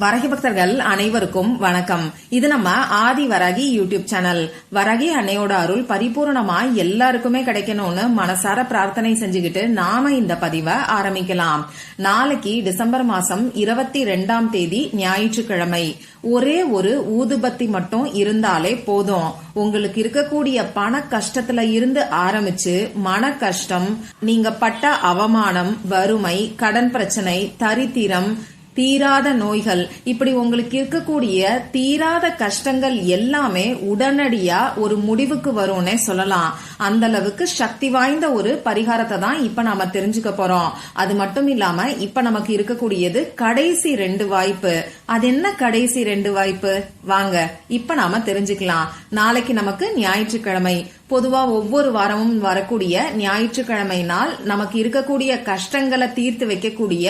வரகி பக்தர்கள் அனைவருக்கும் வணக்கம். இது நம்ம ஆதி வரகி யூடியூப் சேனல். வரகி அன்னையோட அருள் பரிபூர்ணமா எல்லாருக்குமே கிடைக்கணும்னு மனசார பிரார்த்தனை செஞ்சுக்கிட்டு நாம இந்த பதிவை ஆரம்பிக்கலாம். நாளைக்கு டிசம்பர் மாசம் இருபத்தி ரெண்டாம் தேதி ஞாயிற்றுக்கிழமை. ஒரே ஒரு ஊதுபத்தி மட்டும் இருந்தாலே போதும். உங்களுக்கு இருக்கக்கூடிய பண கஷ்டத்துல இருந்து ஆரம்பிச்சு மன கஷ்டம் நீங்க பட்ட அவமானம் வறுமை கடன் பிரச்சனை தரித்திரம் தீராத நோய்கள். இப்படி உங்களுக்கு இருக்கக்கூடிய தீராத கஷ்டங்கள் எல்லாமே உடனடியா ஒரு முடிவுக்கு வரும்னே சொல்லலாம். அந்த அளவுக்கு சக்தி வாய்ந்த ஒரு பரிகாரத்தை தான் இப்ப நாம தெரிஞ்சுக்க போறோம். அது மட்டும் இல்லாம இப்ப நமக்கு இருக்கக்கூடியது கடைசி ரெண்டு வாய்ப்பு. அது என்ன கடைசி ரெண்டு வாய்ப்பு? வாங்க இப்ப நாம தெரிஞ்சுக்கலாம். நாளைக்கு நமக்கு ஞாயிற்றுக்கிழமை. பொதுவா ஒவ்வொரு வாரமும் வரக்கூடிய ஞாயிற்றுக்கிழமை நாள் நமக்கு இருக்கக்கூடிய கஷ்டங்களை தீர்த்து வைக்கக்கூடிய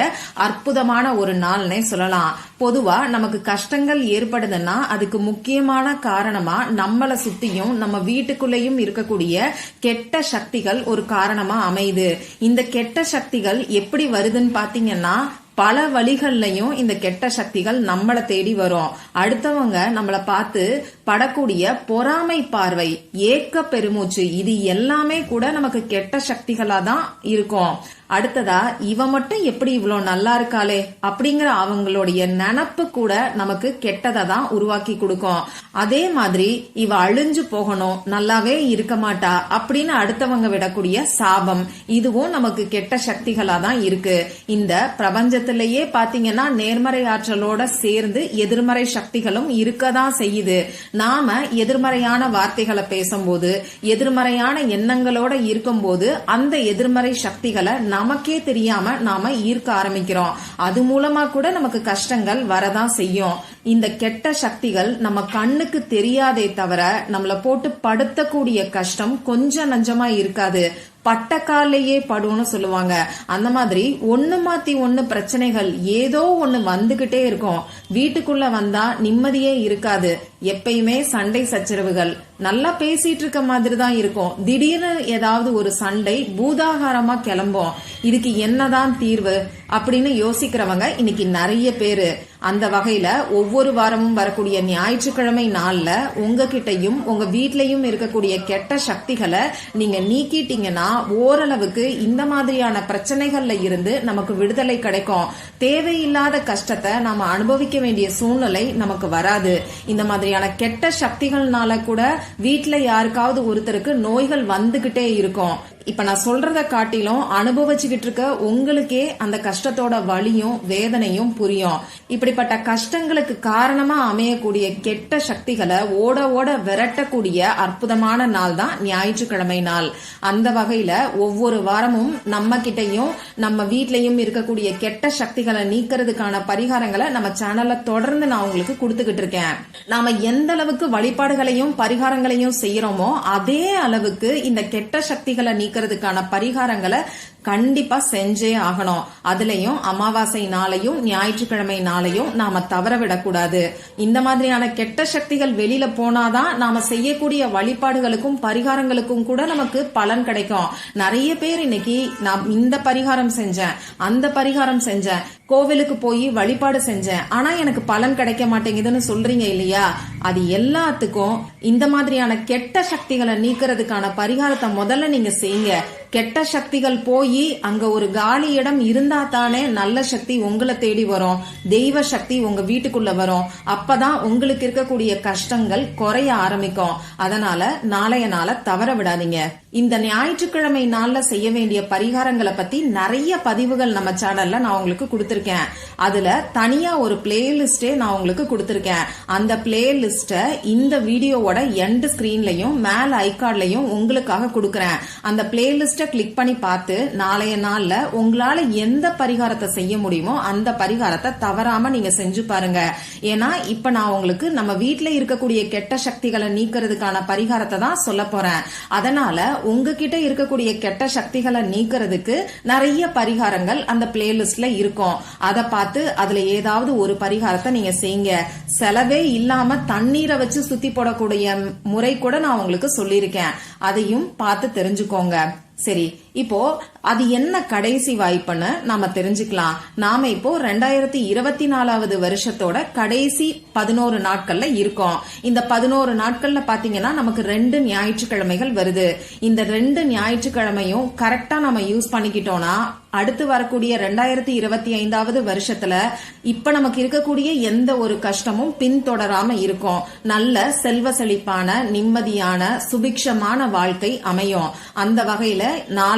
அற்புதமான ஒரு நாள்னே சொல்லலாம். பொதுவா நமக்கு கஷ்டங்கள் ஏற்படுதுன்னா அதுக்கு முக்கியமான காரணமா நம்மள சுத்தியும் நம்ம வீட்டுக்குள்ளேயும் இருக்கக்கூடிய கெட்ட சக்திகள் ஒரு காரணமா அமையுது. இந்த கெட்ட சக்திகள் எப்படி வருதுன்னு பாத்தீங்கன்னா பல வழிகள்லயும் இந்த கெட்ட சக்திகள் நம்மளை தேடி வரும். அடுத்தவங்க நம்மளை பார்த்து படக்கூடிய பொறாமை பார்வை ஏக்க பெருமூச்சு இது எல்லாமே கூட நமக்கு கெட்ட சக்திகளா தான் இருக்கும். அடுத்ததா இவ மட்டும் எப்படி இவ்வளோ நல்லா இருக்காளே? அப்படிங்கிற அவங்களுடைய நினப்பு கூட நமக்கு கெட்டதை தான் உருவாக்கி கொடுக்கும். அதே மாதிரி இவ அழிஞ்சு போகணும் நல்லாவே இருக்க மாட்டா அப்படின்னு அடுத்தவங்க விடக்கூடிய சாபம் இதுவும் நமக்கு கெட்ட சக்திகளா தான் இருக்கு. இந்த பிரபஞ்சத்திலேயே பாத்தீங்கன்னா நேர்மறை ஆற்றலோட சேர்ந்து எதிர்மறை சக்திகளும் இருக்கதான் செய்யுது. நாம எதிர்மறையான வார்த்தைகளை பேசும்போது எதிர்மறையான எண்ணங்களோட இருக்கும்போது அந்த எதிர்மறை சக்திகளை நமக்கே தெரியாம நாம ஈர்க்க ஆரம்பிக்கிறோம். அது மூலமா கூட நமக்கு கஷ்டங்கள் வரதான் செய்யும். இந்த கெட்ட சக்திகள் நம்ம கண்ணுக்கு தெரியாதே தவிர நம்மள போட்டு படுத்தக்கூடிய கஷ்டம் கொஞ்சம் நஞ்சமா இருக்காது. பட்டக்காலையே படும்னு சொல்லுவாங்க. அந்த மாதிரி ஒண்ணு மாத்தி ஒண்ணு பிரச்சனைகள் ஏதோ ஒண்ணு வந்துகிட்டே இருக்கும். வீட்டுக்குள்ள வந்தா நிம்மதியே இருக்காது. எப்பயுமே சண்டை சச்சரவுகள். நல்லா பேசிட்டு இருக்க மாதிரி தான் இருக்கும். திடீர்னு ஏதாவது ஒரு சண்டை பூதாகாரமா கிளம்பும். இதுக்கு என்னதான் தீர்வு அப்படின்னு யோசிக்கிறவங்க இன்னைக்கு நிறைய பேரு. அந்த வகையில ஒவ்வொரு வாரமும் வரக்கூடிய ஞாயிற்றுக்கிழமை நாள்ல உங்ககிட்டயும் உங்க வீட்லயும் இருக்கக்கூடிய கெட்ட சக்திகளை நீங்க நீக்கிட்டீங்கன்னா ஓரளவுக்கு இந்த மாதிரியான பிரச்சனைகள்ல இருந்து நமக்கு விடுதலை கிடைக்கும். தேவையில்லாத கஷ்டத்தை நாம அனுபவிக்க வேண்டிய சூழ்நிலை நமக்கு வராது. இந்த மாதிரியான கெட்ட சக்திகள்னால கூட வீட்டுல யாருக்காவது ஒருத்தருக்கு நோய்கள் வந்துகிட்டே இருக்கும். இப்ப நான் சொல்றத காட்டிலும் அனுபவிச்சுக்கிட்டு இருக்க உங்களுக்கே அந்த கஷ்டத்தோட வலியும் வேதனையும் புரியும். இப்படிப்பட்ட கஷ்டங்களுக்கு காரணமா அமையக்கூடிய கெட்ட சக்திகளை ஓட ஓட விரட்டக்கூடிய அற்புதமான நாள் தான் ஞாயிற்றுக்கிழமை நாள். அந்த வகையில ஒவ்வொரு வாரமும் நம்ம கிட்டையும் நம்ம வீட்லயும் இருக்கக்கூடிய கெட்ட சக்திகளை நீக்கிறதுக்கான பரிகாரங்களை நம்ம சேனல்ல தொடர்ந்து நான் உங்களுக்கு கொடுத்துக்கிட்டு இருக்கேன். நாம எந்த அளவுக்கு வழிபாடுகளையும் பரிகாரங்களையும் செய்யறோமோ அதே அளவுக்கு இந்த கெட்ட சக்திகளை நீக்கிறதுக்கான பரிகாரங்களை கண்டிப்பா செஞ்சே ஆகணும். அதுலயும் அமாவாசை நாளையும் ஞாயிற்றுக்கிழமை நாளையும் நாம தவற விடக்கூடாது. இந்த மாதிரியான கெட்ட சக்திகள் வெளியில போனாதான் நாம செய்யக்கூடிய வழிபாடுகளுக்கும் பரிகாரங்களுக்கும் கூட நமக்கு பலன் கிடைக்கும். நிறைய பேர் இன்னைக்கு நான் இந்த பரிகாரம் செஞ்சேன் அந்த பரிகாரம் செஞ்சேன் கோவிலுக்கு போய் வழிபாடு செஞ்சேன். ஆனா எனக்கு பலன் கிடைக்க மாட்டேங்குதுன்னு சொல்றீங்க இல்லையா? அது எல்லாத்துக்கும் இந்த மாதிரியான கெட்ட சக்திகளை நீக்கிறதுக்கான பரிகாரத்தை முதல்ல நீங்க செய்யுங்க. கெட்ட சக்திகள் போய் அங்க ஒரு காலி இடம் இருந்தா தானே நல்ல சக்தி உங்களை தேடி வரும். தெய்வ சக்தி உங்க வீட்டுக்குள்ள வரும். அப்பதான் உங்களுக்கு இருக்கக்கூடிய கஷ்டங்கள் குறைய ஆரம்பிக்கும். அதனால நாளைய நாள தவற விடாதீங்க. இந்த ஞாயிற்றுக்கிழமை நாள்ல செய்ய வேண்டிய பரிகாரங்களை பத்தி நிறைய பதிவுகள் நம்ம சேனல்ல நான் உங்களுக்கு கொடுத்திருக்கேன். அதுல தனியா ஒரு பிளேலிஸ்டே நான் உங்களுக்கு கொடுத்திருக்கேன். அந்த பிளேலிஸ்ட இந்த வீடியோவோட எண்ட் ஸ்கிரீன்லயும் மேல் ஐகார்ட்லயும் உங்களுக்காக கொடுக்கறேன். அந்த பிளேலிஸ்ட் கிளிக் பண்ணி பார்த்து நாளைய நாள்ல உங்களால எந்த பரிகாரத்தை செய்ய முடியுமோ அந்த பரிகாரத்தை தவறாம நீங்க செஞ்சு பாருங்க. ஏன்னா இப்ப நான் உங்களுக்கு நம்ம வீட்டில் இருக்கக்கூடிய கெட்ட சக்திகளை நீக்கிறதுக்கான பரிகாரத்தை தான் சொல்ல போறேன். அதனால உங்ககிட்ட இருக்கக்கூடிய கெட்ட சக்திகளை நீக்கிறதுக்கு நிறைய பரிகாரங்கள் அந்த பிளேலிஸ்ட்ல இருக்கும். அதை பார்த்து அதுல ஏதாவது ஒரு பரிகாரத்தை நீங்க செய்யுங்க. செலவே இல்லாம தண்ணீரை வச்சு சுத்தி போடக்கூடிய முறை கூட நான் உங்களுக்கு சொல்லியிருக்கேன். அதையும் பார்த்து தெரிஞ்சுக்கோங்க. சரி இப்போ அது என்ன கடைசி வாய்ப்புன்னு நாம தெரிஞ்சுக்கலாம். நாம இப்போ ரெண்டாயிரத்தி இருபத்தி நாலாவது வருஷத்தோட கடைசி பதினோரு நாட்கள்ல இருக்கோம். இந்த பதினோரு நாட்கள்ல பாத்தீங்கன்னா நமக்கு ரெண்டு ஞாயிற்றுக்கிழமைகள் வருது. இந்த ரெண்டு ஞாயிற்றுக்கிழமையும் கரெக்டா நம்ம யூஸ் பண்ணிக்கிட்டோம்னா அடுத்து வரக்கூடிய ரெண்டாயிரத்தி இருபத்தி ஐந்தாவது வருஷத்துல இப்ப நமக்கு இருக்கக்கூடிய எந்த ஒரு கஷ்டமும் பின்தொடராம இருக்கும். நல்ல செல்வ செழிப்பான நிம்மதியான சுபிக்ஷமான வாழ்க்கை அமையும். அந்த வகையில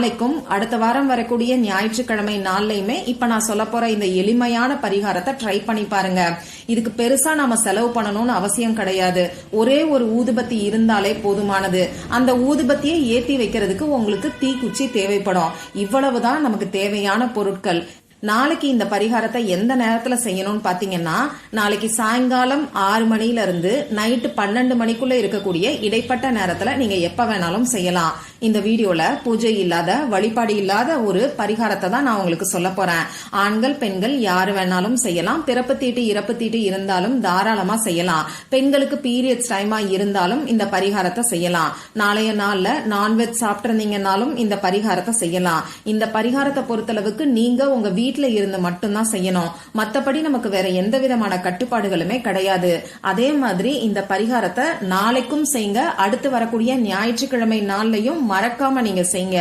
நாளைக்கும் அடுத்த வாரம் வரக்கூடிய ஞாயிற்றுக்கிழமை நாள்லயுமே இப்ப நான் சொல்ல போற இந்த எளிமையான பரிகாரத்தை ட்ரை பண்ணி பாருங்க. இதுக்கு பெருசா நாம செலவு பண்ணணும்னு அவசியம் கிடையாது. ஒரே ஒரு ஊதுபத்தி இருந்தாலே போதுமானது. அந்த ஊதுபத்தியை ஏத்தி வைக்கிறதுக்கு உங்களுக்கு தீக்குச்சி தேவைப்படும். இவ்வளவுதான் நமக்கு தேவையான பொருட்கள். நாளைக்கு இந்த பரிகாரத்தை எந்த நேரத்துல செய்யணும்னு பாத்தீங்கன்னா நாளைக்கு சாயங்காலம் ஆறு மணில இருந்து நைட்டு பன்னெண்டு மணிக்குள்ள இருக்கக்கூடிய இடைப்பட்ட நேரத்துல நீங்க எப்ப வேணாலும் செய்யலாம். இந்த வீடியோல பூஜை இல்லாத வழிபாடு இல்லாத ஒரு பரிகாரத்தை தான் நான் உங்களுக்கு சொல்ல போறேன். ஆண்கள் பெண்கள் யாரு வேணாலும் செய்யலாம். பிறப்பு தீட்டு இறப்பு தீட்டு இருந்தாலும் தாராளமா செய்யலாம். பெண்களுக்கு பீரியட்ஸ் டைமா இருந்தாலும் இந்த பரிகாரத்தை செய்யலாம். நாளைய நாள்ல நான்வெஜ் சாப்பிட்டிருந்தீங்கன்னாலும் இந்த பரிகாரத்தை செய்யலாம். இந்த பரிகாரத்தை பொறுத்தளவுக்கு நீங்க உங்க வீட்டுல இருந்து மட்டும்தான் செய்யணும். மத்தபடி நமக்கு வேற எந்த விதமான கட்டுப்பாடுகளுமே கிடையாது. அதே மாதிரி இந்த பரிகாரத்தை நாளைக்கும் செய்யுங்க. அடுத்து வரக்கூடிய ஞாயிற்றுக்கிழமை நாள்லயும் மறக்காம நீங்க செய்யுங்க.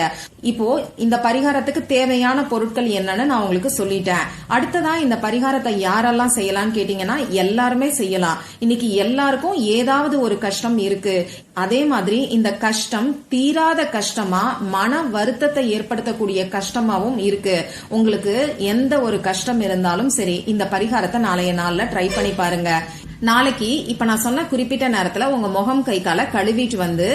இப்போ இந்த பரிகாரத்துக்கு தேவையான பொருட்கள் என்னன்னு நான் உங்களுக்கு சொல்லிட்டேன். அடுத்ததா இந்த பரிகாரத்தை யாரெல்லாம் செய்யலாம்னு கேட்டீங்கன்னா எல்லாருமே செய்யலாம். இன்னைக்கு எல்லாருக்கும் ஏதாவது ஒரு கஷ்டம் இருக்கு. அதே மாதிரி இந்த கஷ்டம் தீராத கஷ்டமா மன வருத்தத்தை ஏற்படுத்தக்கூடிய கஷ்டமாவும் இருக்கு. உங்களுக்கு எந்த ஒரு கஷ்டம் இருந்தாலும் சரி இந்த பரிகாரத்தை நாளைய நாள்ல ட்ரை பண்ணி பாருங்க. நாளைக்கு இப்ப நான் சொன்ன குறிப்பிட்ட நேரத்துல உங்க முகம் கை கால கழுவிட்டு வந்து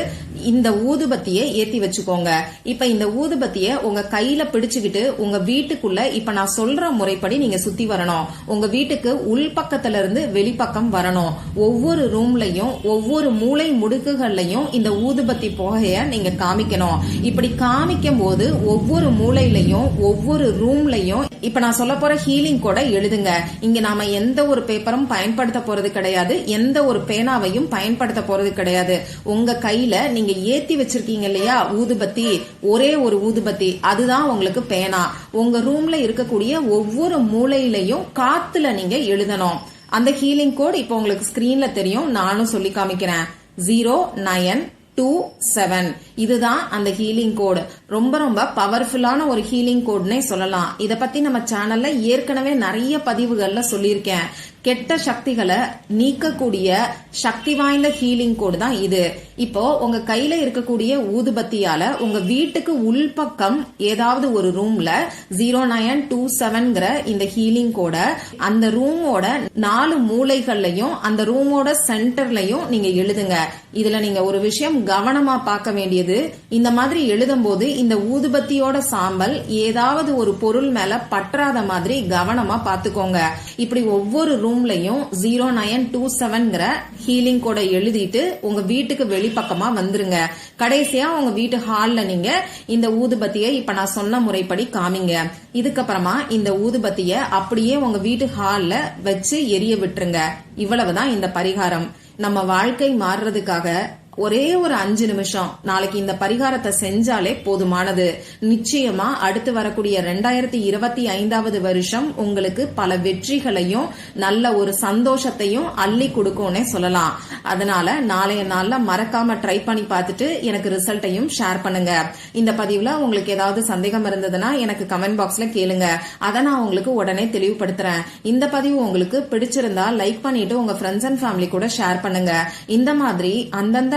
இந்த ஊதுபத்தியை ஏத்தி வச்சுக்கோங்க. இப்ப இந்த ஊதுபத்திய உங்க கையில பிடிச்சுக்கிட்டு உங்க வீட்டுக்குள்ள இப்ப நான் சொல்ற முறைப்படி நீங்க சுத்தி வரணும். உங்க வீட்டுக்கு உள்பக்கத்துல இருந்து வெளிப்பக்கம் வரணும். ஒவ்வொரு ரூம்லயும் ஒவ்வொரு மூளை முடுக்குகள்லயும் இந்த ஊதுபத்தி புகைய நீங்க காமிக்கணும். இப்படி காமிக்கும் போது ஒவ்வொரு மூளையிலையும் ஒவ்வொரு ரூம்லயும் இப்ப நான் சொல்ல போற ஹீலிங் கூட எழுதுங்க. இங்க நாம எந்த ஒரு பேப்பரும் பயன்படுத்த போறது கிடையாது. எந்த ஒரு பேனாவையும் பயன்படுத்த போறது கிடையாது. உங்க கையில நீங்க ஏத்தி வச்சிருக்கீங்க இல்லையா? ஊதுபத்தி. ஒரே ஒரு ஊதுபத்தி. அதுதான் உங்களுக்கு பேனா. உங்க ரூம்ல இருக்கக்கூடிய ஒவ்வொரு மூலையிலையும் காத்துல நீங்க எழுதணும். அந்த ஹீலிங் கோட் இப்போ உங்களுக்கு ஸ்கிரீன்ல தெரியும். நானும் சொல்லி காமிக்கிறேன். ஜீரோ நயன் டூ செவன் இதுதான் அந்த ஹீலிங் கோடு ரொம்ப ரொம்ப பவர்ஃபுல்லான ஒரு ஹீலிங் கோட்னே சொல்லலாம். இத பத்தி நம்ம சேனல்ல ஏற்கனவே நிறைய பதிவுகள்ல சொல்லியிருக்கேன். கெட்ட சக்திகளை நீக்கக்கூடிய சக்தி வாய்ந்த ஹீலிங் கோடு தான் இது. இப்போ உங்க கையில இருக்கக்கூடிய ஊதுபத்தியால உங்க வீட்டுக்கு உள்பக்கம் ஏதாவது ஒரு ரூம்ல ஜீரோ நயன் டூ செவன்கிற இந்த ஹீலிங் கோட அந்த ரூமோட நாலு மூலைகள்லயும் அந்த ரூமோட சென்டர்லயும் நீங்க எழுதுங்க. இதுல நீங்க ஒரு விஷயம் கவனமா பார்க்க வேண்டியது. இந்த மாதிரி எழுதும் போது இந்த ஊதுபத்தியோட சாம்பல் ஏதாவது ஒரு பொருள் மேல பற்றாத மாதிரி கவனமா பாத்துக்கோங்க இப்படி ஒவ்வொரு ரூம்லையும் ஜீரோ நயன் டூ செவன்கிற ஹீலிங் கோட எழுதிட்டு உங்க வீட்டுக்கு வெளிப்பக்கமா வந்துருங்க. கடைசியா உங்க வீட்டு ஹால்ல நீங்க இந்த ஊதுபத்தியை இப்ப நான் சொன்ன முறைப்படி காமிங்க. இதுக்கப்புறமா இந்த ஊதுபத்திய அப்படியே உங்க வீட்டு ஹால்ல வச்சு எரிய விட்டுருங்க. இவ்வளவுதான் இந்த பரிகாரம். நம்ம வாழ்க்கை மாறுறதுக்காக ஒரே ஒரு அஞ்சு நிமிஷம். நாளைக்கு இந்த பரிகாரத்தை செஞ்சாலே போதுமானது. நிச்சயமா அடுத்து வரக்கூடிய ரெண்டாயிரத்தி இருபத்தி ஐந்தாவது வருஷம் உங்களுக்கு பல வெற்றிகளையும் நல்ல ஒரு சந்தோஷத்தையும் அள்ளி கொடுக்கும்னே சொல்லலாம். அதனால நாளைய நாள்ல மறக்காம ட்ரை பண்ணி பார்த்துட்டு எனக்கு ரிசல்ட்டையும் ஷேர் பண்ணுங்க. இந்த பதிவுல உங்களுக்கு ஏதாவது சந்தேகம் இருந்ததுன்னா எனக்கு கமெண்ட் பாக்ஸ்ல கேளுங்க. அதை நான் உங்களுக்கு உடனே தெளிவுபடுத்துறேன். இந்த பதிவு உங்களுக்கு பிடிச்சிருந்தா லைக் பண்ணிட்டு உங்க ஃப்ரெண்ட்ஸ் அண்ட் ஃபேமிலி கூட ஷேர் பண்ணுங்க. இந்த மாதிரி அந்தந்த